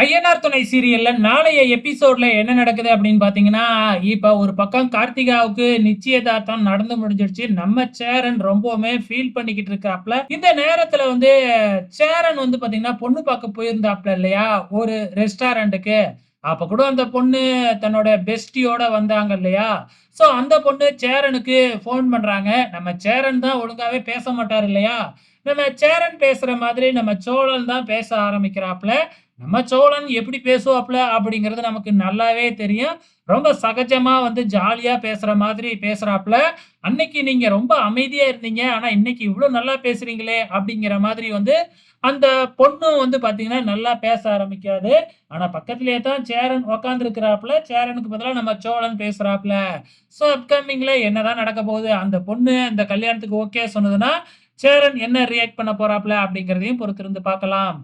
ஐயனார் துணை சீரியல்ல நாளைய எபிசோட்ல என்ன நடக்குது அப்படின்னு பாத்தீங்கன்னா, இப்ப ஒரு பக்கம் கார்த்திகாவுக்கு நிச்சயதார்த்தம் நடந்து முடிஞ்சிருச்சு. நம்ம சேரன் ரொம்பவுமே ஃபீல் பண்ணிக்கிட்டு இருக்காப்ல. இந்த நேரத்துல வந்து சேரன் வந்து பாத்தீங்கன்னா, பொண்ணு பார்க்க போயிருந்தாப்ல இல்லையா? ஒரு ரெஸ்டாரண்ட்டுக்கு. அப்ப கூட அந்த பொண்ணு தன்னோட பெஸ்டியோட வந்தாங்க இல்லையா? ஸோ அந்த பொண்ணு சேரனுக்கு ஃபோன் பண்றாங்க. நம்ம சேரன் தான் ஒழுங்காவே பேச மாட்டார் இல்லையா? நம்ம சேரன் பேசுற மாதிரி நம்ம சோழன் தான் பேச ஆரம்பிக்கிறாப்ல. நம்ம சோழன் எப்படி பேசுவாப்ல அப்படிங்கிறது நமக்கு நல்லாவே தெரியும். ரொம்ப சகஜமா வந்து ஜாலியா பேசுற மாதிரி பேசுறாப்ல. "அன்னைக்கு நீங்க ரொம்ப அமைதியா இருந்தீங்க. ஆனா இன்னைக்கு இவ்வளவு நல்லா பேசுறீங்களே!" அப்படிங்கிற மாதிரி வந்து அந்த பொண்ணும் வந்து பாத்தீங்கன்னா நல்லா பேச ஆரம்பிக்காது. ஆனா பக்கத்திலேயே தான் சேரன் உட்கார்ந்திருக்கிறாப்ல. சேரனுக்கு பதிலாக நம்ம சோழன் பேசுறாப்புல ஸோ அப்கமிங்ல என்னதான் நடக்க போகுது? அந்த பொண்ணு அந்த கல்யாணத்துக்கு ஓகே சொன்னதுன்னா, சேரன் என்ன ரியாக்ட் பண்ண போறாப்ல அப்படிங்கிறதையும் பொறுத்திருந்து பார்க்கலாம்.